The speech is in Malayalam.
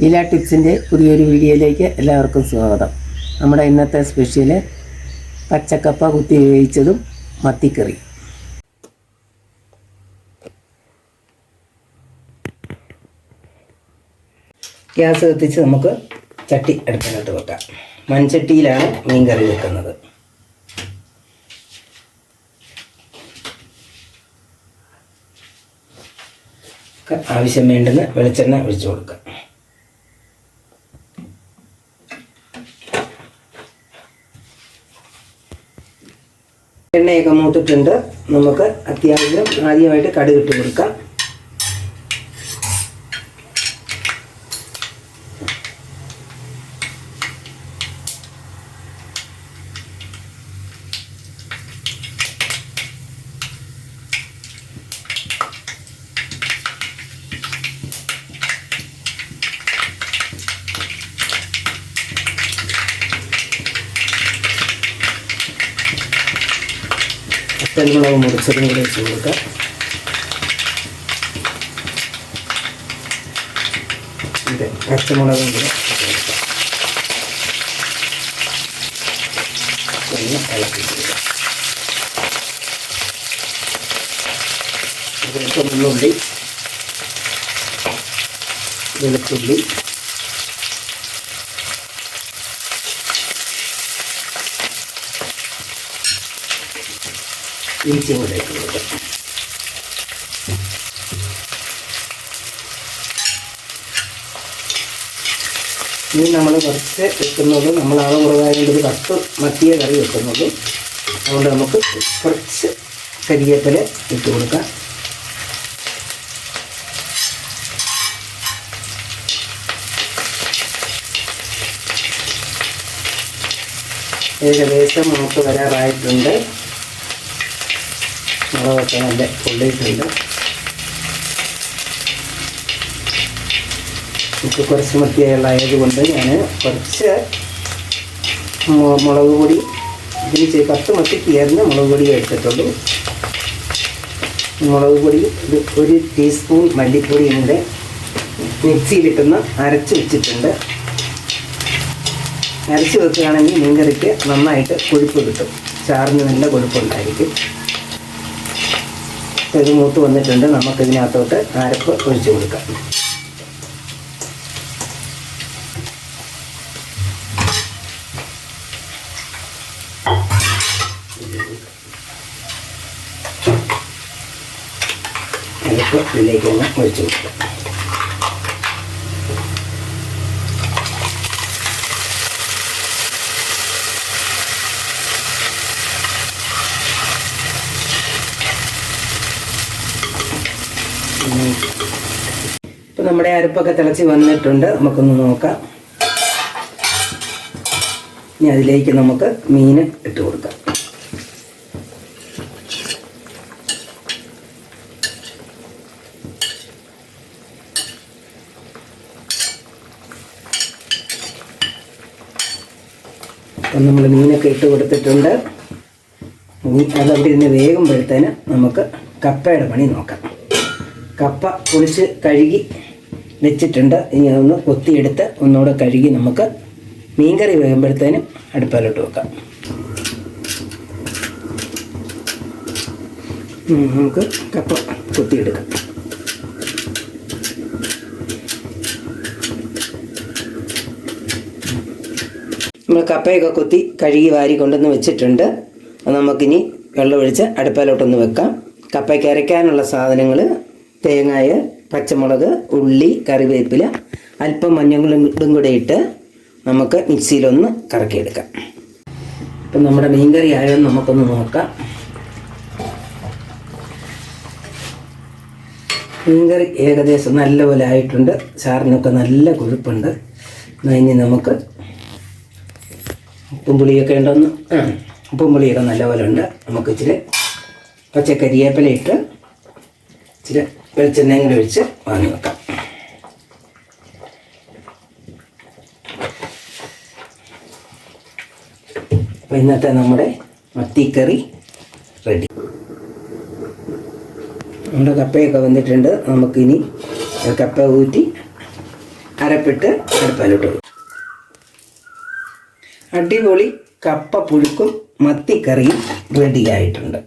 ലീല ടിപ്സിന്റെ പുതിയൊരു വീഡിയോയിലേക്ക് എല്ലാവർക്കും സ്വാഗതം. നമ്മുടെ ഇന്നത്തെ സ്പെഷ്യൽ പച്ചക്കപ്പ കുത്തി വേവിച്ചതും മത്തിക്കറി. ഗ്യാസ് കത്തിച്ച് നമുക്ക് ചട്ടി അടുപ്പിലോട്ട് വെക്കാം. മൺചട്ടിയിലാണ് മീൻ കറി വെക്കുന്നത്. ആവശ്യം വേണ്ടുന്ന വെളിച്ചെണ്ണ ഒഴിച്ചു കൊടുക്കാം. എണ്ണയൊക്കെ മൂത്തിട്ടുണ്ട്. നമുക്ക് അത്യാവശ്യം ആദ്യമായിട്ട് കടുകിട്ട് കൊടുക്കാം. പച്ചമുളക് മുറിച്ചതും കൂടെ വെച്ച് കൊടുക്കാം. ഇത് പച്ചമുളകും കൂടെ ഒന്ന് ഇളക്കി ഇതിലേക്ക് ഉള്ളുള്ളി വെളുത്തുള്ളി ഇഞ്ചിയും ഇനി നമ്മൾ കുറച്ച് വെക്കുന്നത് നമ്മൾ അളവ് കുറവായതുകൊണ്ട് ഒരു പത്ത് മത്തിയ കറി വെക്കുന്നത് അതുകൊണ്ട് നമുക്ക് കുറച്ച് കരിയേപ്പില ഇട്ട് കൊടുക്കാം. ഏകദേശം നമുക്ക് വരാറായിട്ടുണ്ട്. മുളകൊക്കെ നല്ല പൊള്ളിയിട്ടുണ്ട് എനിക്ക് കുറച്ച് മത്തിയായുള്ളതായത് കൊണ്ട് ഞാൻ കുറച്ച് മുളക് പൊടി ഇതിന് പത്ത് മത്തിക്ക് ചേർന്ന് മുളക് പൊടി എടുത്തിട്ടുള്ളൂ. മുളക് പൊടി ഇത് ഒരു ടീസ്പൂൺ മല്ലിപ്പൊടിയും കൂടെ മിക്സിയിലിട്ടൊന്ന് അരച്ച് വെച്ചിട്ടുണ്ട്. അരച്ച് വെക്കുകയാണെങ്കിൽ മീൻകറിക്ക് നന്നായിട്ട് കൊഴുപ്പ് കിട്ടും. ചാറിന് നല്ല കൊഴുപ്പുണ്ടായിരിക്കും. ഇത് വന്നിട്ടുണ്ട്. നമുക്കിതിനകത്തോട്ട് അരപ്പ് ഒഴിച്ച് കൊടുക്കാം. അരപ്പ് ഇതിലേക്ക് ഒന്ന് ഒഴിച്ച് കൊടുക്കാം. നമ്മുടെ അരപ്പൊക്കെ തിളച്ച് വന്നിട്ടുണ്ട്. നമുക്കൊന്ന് നോക്കാം. ഇനി അതിലേക്ക് നമുക്ക് മീൻ ഇട്ട് കൊടുക്കാം. അപ്പം നമ്മൾ മീനൊക്കെ ഇട്ട് കൊടുത്തിട്ടുണ്ട്. അതവിടെ ഇരുന്ന് വേഗുമ്പോഴത്തേന് നമുക്ക് കപ്പയുടെ പണി നോക്കാം. കപ്പ പൊളിച്ച് കഴുകി വെച്ചിട്ടുണ്ട്. ഇനി ഒന്ന് കൊത്തിയെടുത്ത് ഒന്നുകൂടെ കഴുകി നമുക്ക് മീൻകറി വേകുമ്പോഴത്തേനും അടുപ്പാലോട്ട് വെക്കാം. നമുക്ക് കപ്പ കൊത്തിയെടുക്കാം. നമ്മൾ കപ്പയൊക്കെ കൊത്തി കഴുകി വാരി കൊണ്ടുവന്ന് വെച്ചിട്ടുണ്ട്. അത് നമുക്കിനി വെള്ളമൊഴിച്ച് അടുപ്പാലോട്ടൊന്ന് വെക്കാം. കപ്പയ്ക്ക് അരയ്ക്കാനുള്ള സാധനങ്ങൾ തേങ്ങായ പച്ചമുളക് ഉള്ളി കറിവേപ്പില അല്പം മഞ്ഞളും കൂടെ ഇട്ട് നമുക്ക് മിക്സിയിലൊന്ന് കറക്കിയെടുക്കാം. ഇപ്പം നമ്മുടെ മീൻകറി ആയോ നമുക്കൊന്ന് നോക്കാം. മീൻകറി ഏകദേശം നല്ലപോലെ ആയിട്ടുണ്ട്. ചാറിനൊക്കെ നല്ല കൊഴുപ്പുണ്ട്. ഇനി നമുക്ക് ഉപ്പും പുളിയൊക്കെ ഉണ്ടോന്ന്? ഉപ്പും പുളിയൊക്കെ നല്ലപോലെ ഉണ്ട്. നമുക്ക് ഇച്ചിരി പച്ചക്കരിയേപ്പില ഇട്ട് ഇച്ചിരി വെളിച്ചെണ്ണയും കൂടി ഒഴിച്ച് വാങ്ങി വെക്കാം. അപ്പോൾ ഇന്നത്തെ നമ്മുടെ മത്തിക്കറി റെഡി നമ്മുടെ കപ്പയൊക്കെ വന്നിട്ടുണ്ട്. നമുക്കിനി കപ്പ ഊറ്റി അരപ്പിട്ട് അടുപ്പാലോട്ട്. അടിപൊളി കപ്പ പുഴുക്കും മത്തിക്കറിയും റെഡി ആയിട്ടുണ്ട്.